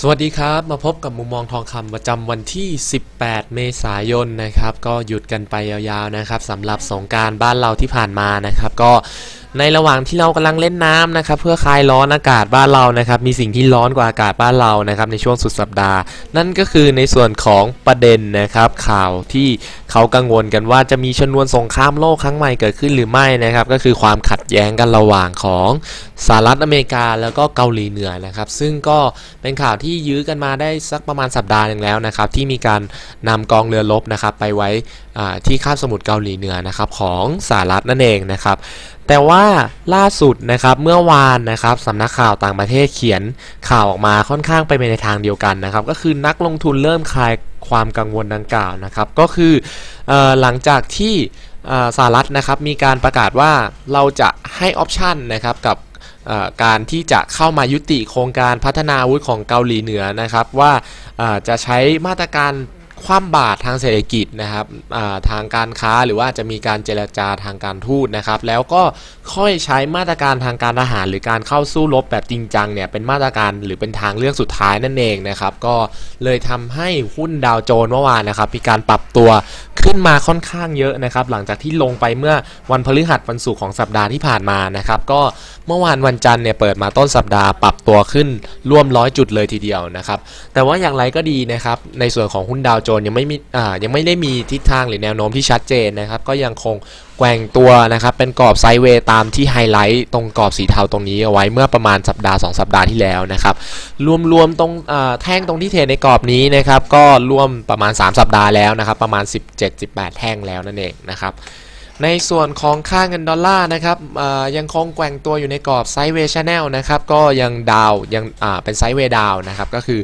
สวัสดีครับ มาพบกับมุมมองทองคำประจำวันที่ 18 เมษายนนะครับ ก็หยุดกันไปยาวๆนะครับสำหรับสงการบ้านเราที่ผ่านมานะครับ ก็ ในระหว่างที่เรากำลังเล่นน้ำนะครับเพื่อคลายร้อนอากาศบ้านเรานะครับมีสิ่งที่ร้อนกว่าอากาศบ้านเรานะครับในช่วงสุดสัปดาห์ นั่นก็คือในส่วนของประเด็นนะครับข่าวที่เขากังวลกันว่าจะมีชนวนสงครามโลกครั้งใหม่เกิดขึ้นหรือไม่นะครับก็คือความขัดแย้งกันระหว่างของสหรัฐอเมริกาแล้วก็เกาหลีเหนือนะครับซึ่งก็เป็นข่าวที่ยื้อกันมาได้สักประมาณสัปดาห์หนึ่งแล้วนะครับที่มีการนำกองเรือรบนะครับไปไว้ ที่คาบสมุทรเกาหลีเหนือนะครับของสหรัฐนั่นเองนะครับแต่ว่าล่าสุดนะครับเมื่อวานนะครับสำนักข่าวต่างประเทศเขียนข่าวออกมาค่อนข้างไปในทางเดียวกันนะครับ ก็คือนักลงทุนเริ่มคลายความกังวลดังกล่าวนะครับ ก็คืออหลังจากที่สหรัฐนะครับมีการประกาศว่าเราจะให้ออปชันนะครับกับการที่จะเข้ามายุติโครงการพัฒนาอาวุธของเกาหลีเหนือนะครับ ว่าจะใช้มาตรการ คว่ำบาตรทางเศรษฐกิจนะครับทางการค้าหรือว่าจะมีการเจรจาทางการทูตนะครับ แล้วก็ค่อยใช้มาตรการทางการทหาร หรือการเข้าสู้รบแบบจริงจังเนี่ยเป็นมาตรการหรือเป็นทางเลือกสุดท้ายนั่นเองนะครับ ก็เลยทำให้หุ้นดาวโจนส์เมื่อวานนะครับมีการปรับตัวขึ้นมาค่อนข้างเยอะนะครับ หลังจากที่ลงไปเมื่อวันพฤหัสวันศุกร์ของสัปดาห์ที่ผ่านมานะครับ ก็เมื่อวานวันจันทร์เนี่ยเปิดมาต้นสัปดาห์ปรับตัวขึ้นร่วมร้อยจุดเลยทีเดียวนะครับแต่ว่าอย่างไรก็ดีนะครับในส่วนของหุ้นดาวโจนส์ยังไม่มีอ่ายังไม่ได้มีทิศทางหรือแนวโน้มที่ชัดเจนนะครับ ก็ยังคงแกว่งตัวนะครับ เป็นกรอบไซด์เวย์ตามที่ไฮไลท์ตรงกรอบสีเทาตรงนี้เอาไว้เมื่อประมาณสัปดาห์ 2 สัปดาห์ที่แล้วนะครับ รวมๆตรงแท่งตรงที่เทในกรอบนี้นะครับ ก็ร่วมประมาณ 3 สัปดาห์แล้วนะครับ ประมาณ 17-18 แท่งแล้วนั่นเองนะครับในส่วนของค่าเงินดอลลาร์นะครับยังคงแกว่งตัวอยู่ในกรอบไซด์เวย์ชแนลนะครับ ก็ยังดาวยังเป็นไซด์เวย์ดาวนะครับ ก็คือ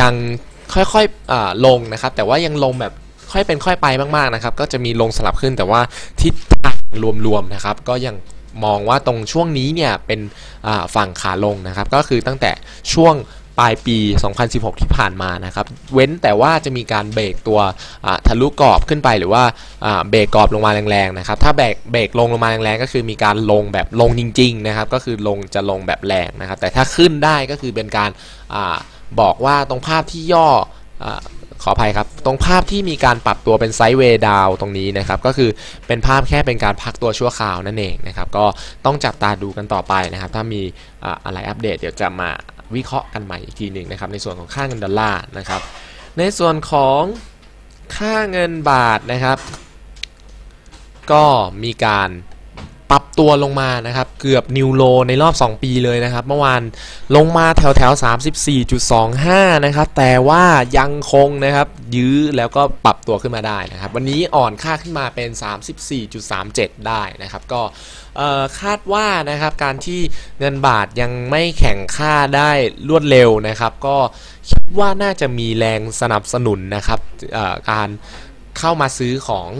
ยัง ค่อยๆอลงนะครับ แต่ว่ายังลงแบบค่อยเป็นค่อยไปมากๆนะครับ ก็จะมีลงสลับขึ้นแต่ว่าทิศทางรวมๆนะครับ ก็ยังมองว่าตรงช่วงนี้เนี่ยเป็นฝั่งขาลงนะครับ ก็คือตั้งแต่ช่วงปลายปี 2016 ที่ผ่านมานะครับ เว้นแต่ว่าจะมีการเบรกตัวทะลุกรอบขึ้นไปหรือว่าเบรกกรอบลงมาแรงๆนะครับ ถ้าเบรกเบรกลงลงมาแรงๆก็คือมีการลงแบบลงจริง ๆ นะครับ ก็คือลงจะลงแบบแรงนะครับ แต่ถ้าขึ้นได้ก็คือเป็นการ บอกว่าตรงภาพที่ย่ออขออภัยครับ ตรงภาพที่มีการปรับตัวเป็นไซด์เวย์ดาวตรงนี้นะครับ ก็คือเป็นภาพแค่เป็นการพักตัวชั่วคราวนั่นเองนะครับ ก็ต้องจับตาดูกันต่อไปนะครับ ถ้ามีออะไรอัปเดตเดี๋ยวจะมาวิเคราะห์กันใหม่อีกทีหนึ่งนะครับ ในส่วนของค่าเงินดอลลาร์นะครับ ในส่วนของค่าเงินบาทนะครับ ก็มีการ ปรับตัวลงมานะครับ เกือบนิวโลในรอบ 2 ปีเลยนะครับ เมื่อวานลงมาแถวแถว34.25 นะครับ แต่ว่ายังคงนะครับ ยื้อแล้วก็ปรับตัวขึ้นมาได้นะครับ วันนี้อ่อนค่าขึ้นมาเป็น 34.37 ได้นะครับ ก็คาดว่านะครับการที่เงินบาทยังไม่แข็งค่าได้รวดเร็วนะครับ ก็คิดว่าน่าจะมีแรงสนับสนุนนะครับการเข้ามาซื้อของ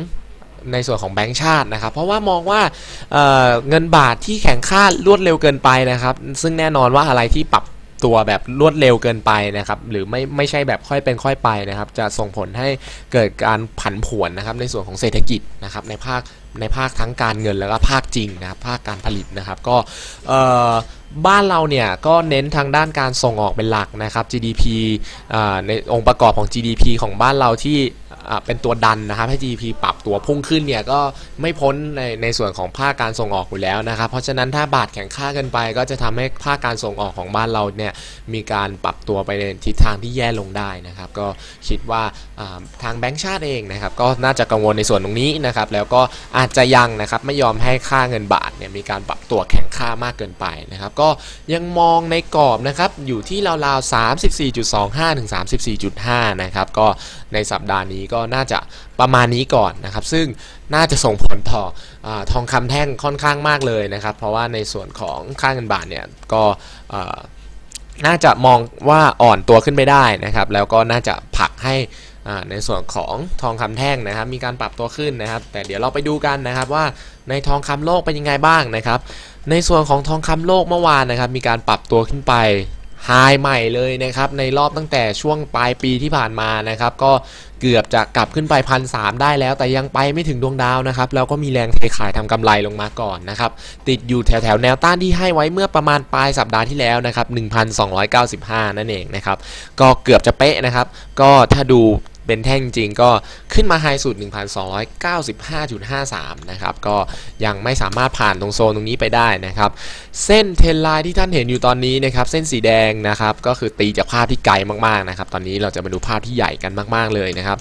ในส่วนของแบงก์ชาตินะครับ เพราะว่ามองว่าเเงินบาทที่แข็งค่ารวดเร็วเกินไปนะครับ ซึ่งแน่นอนว่าอะไรที่ปรับตัวแบบรวดเร็วเกินไปนะครับ หรือไม่ไม่ใช่แบบค่อยเป็นค่อยไปนะครับ จะส่งผลให้เกิดการผันผวนนะครับในส่วนของเศรษฐกิจนะครับในภาคในภาคทั้งการเงินแล้วก็ภาคจริงนะครับภาคการผลิตนะครับ ก็เอ่อ บ้านเราเนี่ยก็เน้นทางด้านการส่งออกเป็นหลักนะครับ GDP ในองค์ประกอบของ GDP ของบ้านเราที่เป็นตัวดันนะครับให้ GDP ปรับตัวพุ่งขึ้นเนี่ยก็ไม่พ้นในในส่วนของภาคการส่งออกอยู่แล้วนะครับ เพราะฉะนั้นถ้าบาทแข็งค่าเกินไป ก็จะทำให้ภาคการส่งออกของบ้านเราเนี่ยมีการปรับตัวไปในทิศทางที่แย่ลงได้นะครับ ก็คิดว่าอ่าทางแบงก์ชาติเองนะครับก็น่าจะกังวลในส่วนตรงนี้นะครับแล้วก็อาจจะยังนะครับไม่ยอมให้ค่าเงินบาทเนี่ยมีการปรับตัวแข็งค่ามากเกินไปนะครับก็ยังมองในกรอบนะครับอยู่ที่ราวๆ 34.25 ถึง 34.5 นะครับก็ในสัปดาห์นี้ก็น่าจะประมาณนี้ก่อนนะครับ ซึ่งน่าจะส่งผลต่ออทองคำแท่งค่อนข้างมากเลยนะครับ เพราะว่าในส่วนของค่าเงินบาทเนี่ยก็น่าจะมองว่าอ่อนตัวขึ้นไม่ได้นะครับ แล้วก็น่าจะผลักให้ ในส่วนของทองคำแท่งนะครับ มีการปรับตัวขึ้นนะครับ แต่เดี๋ยวเราไปดูกันนะครับว่าในทองคำโลกเป็นยังไงบ้างนะครับ ในส่วนของทองคำโลกเมื่อวานนะครับ มีการปรับตัวขึ้นไปไฮใหม่เลยนะครับ ในรอบตั้งแต่ช่วงปลายปีที่ผ่านมานะครับ ก็เกือบจะกลับขึ้นไปพันสได้แล้ว แต่ยังไปไม่ถึงดวงดาวนะครับ แล้วก็มีแรงเทขายทำกำไรลงมาก่อนนะครับ ติดอยู่แถวแถวแนวต้านที่ให้ไว้เมื่อประมาณปลายสัปดาห์ที่แล้วนะครับ 1,295 นั่นเองนะครับ ก็เกือบจะเป๊ะนะครับ ก็ถ้าดู เป็นแท่งจริงก็ขึ้นมาไฮสุด 1,295.53 นะครับ ก็ยังไม่สามารถผ่านตรงโซนตรงนี้ไปได้นะครับ เส้นเทนไลน์ที่ท่านเห็นอยู่ตอนนี้นะครับ เส้นสีแดงนะครับ ก็คือตีจากภาพที่ไกลมากๆนะครับ ตอนนี้เราจะมาดูภาพที่ใหญ่กันมาก ๆ เลยนะครับ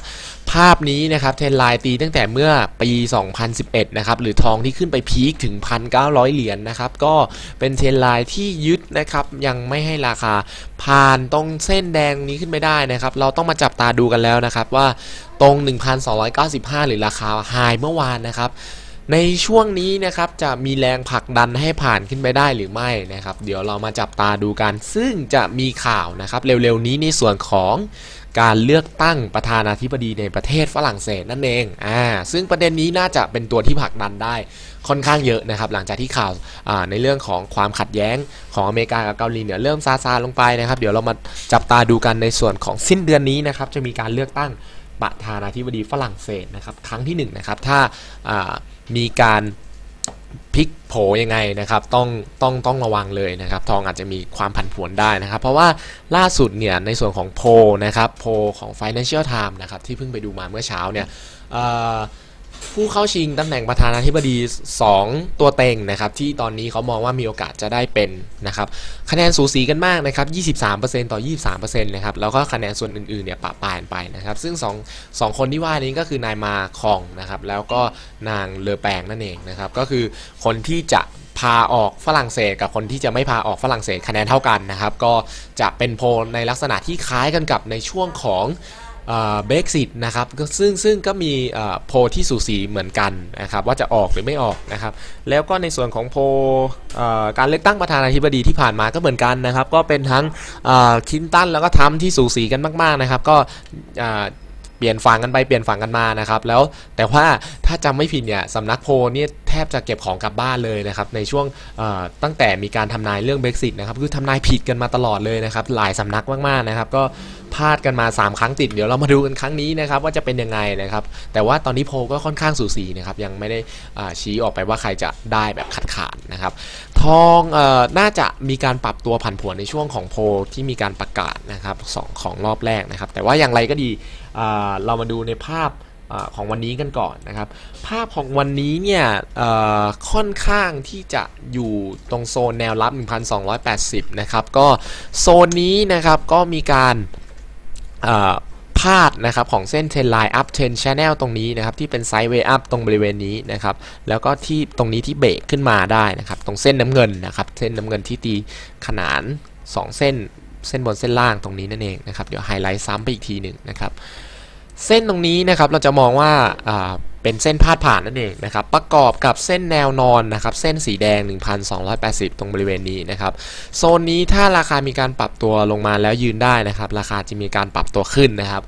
ภาพนี้นะครับเทนไลน์ตีตั้งแต่เมื่อปี 2011 นะครับ หรือทองที่ขึ้นไปพีคถึง 1,900 เหรียญนนะครับ ก็เป็นเทนไลน์ที่ยึดนะครับ ยังไม่ให้ราคาผ่านตรงเส้นแดงนี้ขึ้นไปได้นะครับ เราต้องมาจับตาดูกันแล้วนะครับ ว่าตรง 1,295 หรือราคาไฮเมื่อวานนะครับในช่วงนี้นะครับจะมีแรงผลักดันให้ผ่านขึ้นไปได้หรือไม่นะครับ เดี๋ยวเรามาจับตาดูกัน ซึ่งจะมีข่าวนะครับ เร็วๆนี้ในส่วนของ การเลือกตั้งประธานาธิบดีในประเทศฝรั่งเศสนั่นเองอ่าซึ่งประเด็นนี้น่าจะเป็นตัวที่ผลักดันได้ค่อนข้างเยอะนะครับ หลังจากที่ข่าวในเรื่องของความขัดแย้งของอเมริกากับเกาหลีเหนือเริ่มซาซาลงไปนะครับ เดี๋ยวเรามาจับตาดูกันในส่วนของสิ้นเดือนนี้นะครับ จะมีการเลือกตั้งประธานาธิบดีฝรั่งเศสนะครับ ครั้งที่1นนะครับถ้ามีการ พลิกโผยังไงนะครับต้องต้องต้องระวังเลยนะครับ ทองอาจจะมีความผันผวนได้นะครับ เพราะว่าล่าสุดเนี่ยในส่วนของโพนะครับโพของ Financial Times นะครับที่เพิ่งไปดูมาเมื่อเช้าเนี่ย ผู้เข้าชิงตำแหน่งประธานาธิบดี 2 ตัวเต็งนะครับที่ตอนนี้เขามองว่ามีโอกาสจะได้เป็นนะครับคะแนนสูสีกันมากนะครับ 23%ต่อ 23%นะครับแล้วก็คะแนนส่วนอื่นๆเนี่ยปะปายไปนะครับซึ่ง2 2คนที่ว่านี้ก็คือนายมาคองนะครับแล้วก็นางเลอแปงนั่นเองนะครับก็คือคนที่จะพาออกฝรั่งเศสกับคนที่จะไม่พาออกฝรั่งเศสคะแนนเท่ากันนะครับก็จะเป็นโพลในลักษณะที่คล้ายกันกับในช่วงของ เบรกซิตนะครับซึ่งซึ่งก็มีโพที่สูสีเหมือนกันนะครับว่าจะออกหรือไม่ออกนะครับแล้วก็ในส่วนของโพการเลือกตั้งประธานาธิบดีที่ผ่านมาก็เหมือนกันนะครับ ก็เป็นทั้งคินตันแล้วก็ทำที่สูสีกันมากๆนะครับ ก็เปลี่ยนฝั่งกันไปเปลี่ยนฝั่งกันมานะครับ แล้วแต่ว่าถ้าจำไม่ผิดเนี่ยสำนักโพเนี่ยแทบจะเก็บของกลับบ้านเลยนะครับในช่วงตั้งแต่มีการทำนายเรื่องเบรกซิตนะครับคือทำนายผิดกันมาตลอดเลยนะครับหลายสำนักมากๆนะครับก็ พลาดกันมา 3 ครั้งติด เดี๋ยวเรามาดูกันครั้งนี้นะครับว่าจะเป็นยังไงนะครับ แต่ว่าตอนนี้โพก็ค่อนข้างสูสีนะครับยังไม่ได้ชี้ออกไปว่าใครจะได้แบบขัดขาดนะครับทองอน่าจะมีการปรับตัวผันผวนในช่วงของโพที่มีการประกาศนะครับสองของรอบแรกนะครับ แต่ว่าอย่างไรก็ดีเรามาดูในภาพของวันนี้กันก่อนนะครับ ภาพของวันนี้เนี่ยค่อนข้างที่จะอยู่ตรงโซนแนวรับ 1,280 นะครับ ก็โซนนี้นะครับก็มีการ พาดนะครับของเส้นเทนไลน์อัพเทนชแนลตรงนี้นะครับที่เป็นไซด์เวย์อัพตรงบริเวณนี้นะครับแล้วก็ที่ตรงนี้ที่เบรกขึ้นมาได้นะครับตรงเส้นน้ำเงินนะครับเส้นน้ำเงินที่ตีขนาน 2 เส้นเส้นบนเส้นล่างตรงนี้นั่นเองนะครับเดี๋ยวไฮไลท์ซ้ำไปอีกทีหนึ่งนะครับเส้นตรงนี้นะครับเราจะมองว่า เป็นเส้นพาดผ่านนั่นเองนะครับประกอบกับเส้นแนวนอนนะครับเส้นสีแดง 1,280 ตรงบริเวณนี้นะครับโซนนี้ถ้าราคามีการปรับตัวลงมาแล้วยืนได้นะครับราคาจะมีการปรับตัวขึ้นนะครับ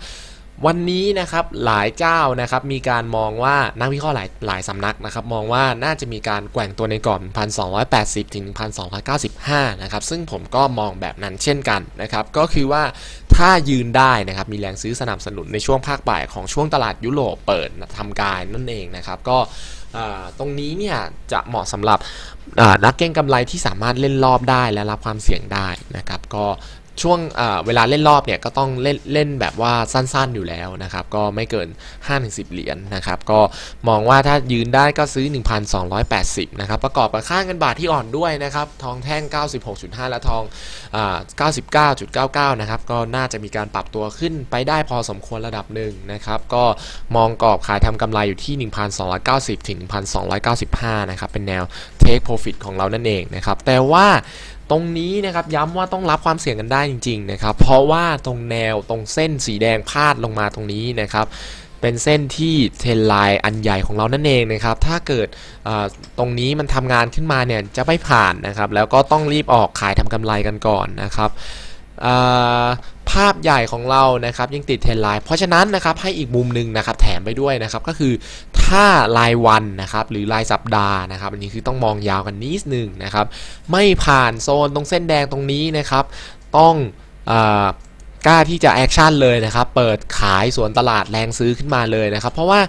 วันนี้นะครับหลายเจ้านะครับมีการมองว่านักวิเคราะห์หลายหลายสำนักนะครับมองว่าน่าจะมีการแกว่งตัวในกรอบ 1,280 ถึง 1,295 นะครับซึ่งผมก็มองแบบนั้นเช่นกันนะครับก็คือว่า ถ้ายืนได้นะครับมีแรงซื้อสนับสนุนในช่วงภาคบ่ายของช่วงตลาดยุโรปเปิดทำการนั่นเองนะครับก็ตรงนี้เนี่ยจะเหมาะสำหรับนักเก็งกำไรที่สามารถเล่นรอบได้และรับความเสี่ยงได้นะครับก็ ช่วงเวลาเล่นรอบเนี่ยก็ต้องเล่นเล่นแบบว่าสั้นๆอยู่แล้วนะครับก็ไม่เกิน 5-10 เหรียญนนะครับก็มองว่าถ้ายืนได้ก็ซื้อ 1,280 นะครับประกอบกับค่าเงินบาทที่อ่อนด้วยนะครับทองแท่ง 96.5 และทองอ99.99 นะครับก็น่าจะมีการปรับตัวขึ้นไปได้พอสมควรระดับหนึ่งนะครับก็มองกรอบขายทำกำไรอยู่ที่ 1,290 ถึง 1,295 นะครับเป็นแนว take profit ของเรานั่นเองนะครับแต่ว่า ตรงนี้นะครับย้ำว่าต้องรับความเสี่ยงกันได้จริงๆนะครับเพราะว่าตรงแนวตรงเส้นสีแดงพาดลงมาตรงนี้นะครับเป็นเส้นที่เทนไลน์อันใหญ่ของเรานั่นเองนะครับ ถ้าเกิดตรงนี้มันทำงานขึ้นมาเนี่ยจะไม่ผ่านนะครับ แล้วก็ต้องรีบออกขายทำกำไรกันก่อนนะครับ ภาพใหญ่ของเรานะครับยังติดเทรนไลน์เพราะฉะนั้นนะครับให้อีกมุมหนึ่งนะครับแถมไปด้วยนะครับก็คือถ้ารายวันนะครับหรือรายสัปดาห์นะครับอันนี้คือต้องมองยาวกันนิดนึงนะครับไม่ผ่านโซนตรงเส้นแดงตรงนี้นะครับต้องอกล้าที่จะแอคชั่นเลยนะครับ เปิดขายสวนตลาดแรงซื้อขึ้นมาเลยนะครับ เพราะว่า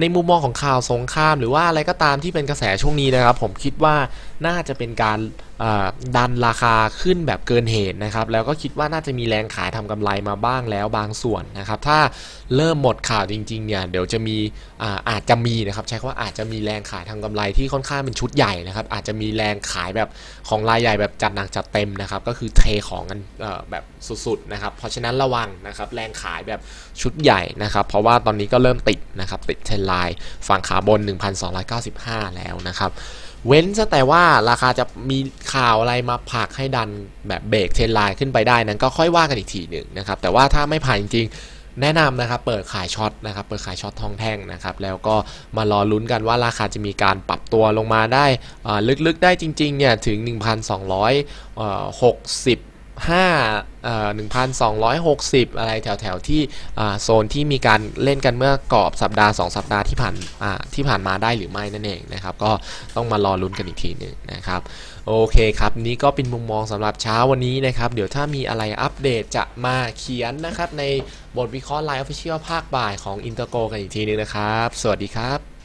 ในมุมมองของข่าวสงคราม หรือว่าอะไรก็ตามที่เป็นกระแสช่วงนี้นะครับ ผมคิดว่าน่าจะเป็นการ ดันราคาขึ้นแบบเกินเหตุนะครับ แล้วก็คิดว่าน่าจะมีแรงขายทำกำไรมาบ้างแล้วบางส่วนนะครับ ถ้าเริ่มหมดข่าวจริงๆเนี่ยเดี๋ยวจะมีอาอาจจะมีนะครับ ใช้คำว่าอาจจะมีแรงขายทำกำไรที่ค่อนข้างเป็นชุดใหญ่นะครับ อาจจะมีแรงขายแบบของรายใหญ่แบบจัดหนักจัดเต็มนะครับ ก็คือเทของกันแบบสุดๆนะครับ เพราะฉะนั้นระวังนะครับแรงขายแบบชุดใหญ่นะครับ เพราะว่าตอนนี้ก็เริ่มติดนะครับติดเทรนไลน์ฝั่งขาบน 1,295 แล้วนะครับ เว้นซะแต่ว่าราคาจะมีข่าวอะไรมาผลักให้ดันแบบเบรกเทรนไลน์ขึ้นไปได้นั้นก็ค่อยว่ากันอีกทีหนึ่งนะครับ แต่ว่าถ้าไม่ผ่านจริงๆแนะนำนะครับเปิดขายช็อตนะครับเปิดขายช็อตทองแท่งนะครับแล้วก็มารอลุ้นกันว่าราคาจะมีการปรับตัวลงมาได้อ่าลึกๆได้จริงๆเนี่ยถึง 1,260 5เอ่อ1,260 อะไรแถวๆที่อ่าโซนที่มีการเล่นกันเมื่อกรอบสัปดาห์ 2 สัปดาห์ที่ผ่านอ่าที่ผ่านมาได้หรือไม่นั่นเองนะครับ ก็ต้องมารอลุ้นกันอีกทีหนึ่งนะครับโอเคครับ นี่ก็เป็นมุมมองสำหรับเช้าวันนี้นะครับ เดี๋ยวถ้ามีอะไรอัปเดตจะมาเขียนนะครับ ในบทวิเคราะห์ไลน์ออฟฟิเชียลภาคบ่ายของ Intergo กันอีกทีหนึงนะครับ สวัสดีครับ